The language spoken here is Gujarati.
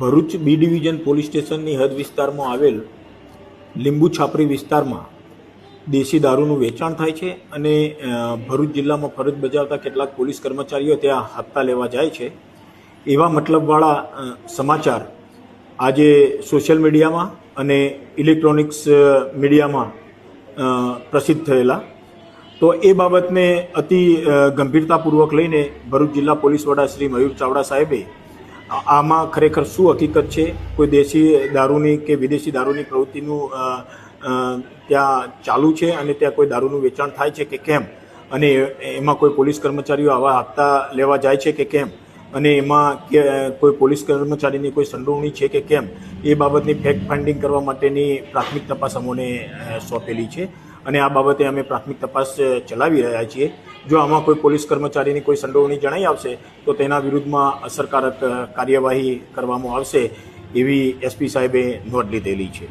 ભરૂચ બી ડિવિઝન પોલીસ સ્ટેશનની હદ વિસ્તારમાં આવેલ લીંબુ છાપરી વિસ્તારમાં દેશી દારૂનું વેચાણ થાય છે અને ભરૂચ જિલ્લામાં ફરજ બજાવતા કેટલાક પોલીસ કર્મચારીઓ ત્યાં હપ્તા લેવા જાય છે. એવા મતલબવાળા સમાચાર આજે સોશિયલ મીડિયામાં અને ઇલેક્ટ્રોનિક્સ મીડિયામાં પ્રસિદ્ધ થયેલા. તો એ બાબતને અતિ ગંભીરતાપૂર્વક લઈને ભરૂચ જિલ્લા પોલીસ વડા શ્રી મયુર ચાવડા સાહેબે આમાં ખરેખર શું હકીકત છે? કોઈ દેશી દારૂની કે વિદેશી દારૂની પ્રવૃત્તિનું ત્યાં ચાલુ છે અને ત્યાં કોઈ દારૂનું વેચાણ થાય છે કે કેમ? અને એમાં કોઈ પોલીસ કર્મચારીઓ આવા હપ્તા લેવા જાય છે કે કેમ? અને એમાં કે, કોઈ પોલીસ કર્મચારીની કોઈ સંડોવણી છે કે કેમ? એ બાબતની ફેક્ટ ફાઇન્ડિંગ કરવા માટેની પ્રાથમિક તપાસ અમોને સોંપેલી છે. અને આ બાબતે અમે પ્રાથમિક તપાસ ચલાવી રહ્યા છીએ. જો આમાં કોઈ પોલીસ કર્મચારીની કોઈ સંડોવણી જણાઈ આવશે, તો તેના વિરુદ્ધમાં અસરકારક કાર્યવાહી કરવામાં આવશે, એવી એસપી સાહેબે નોંધ લીધેલી છે.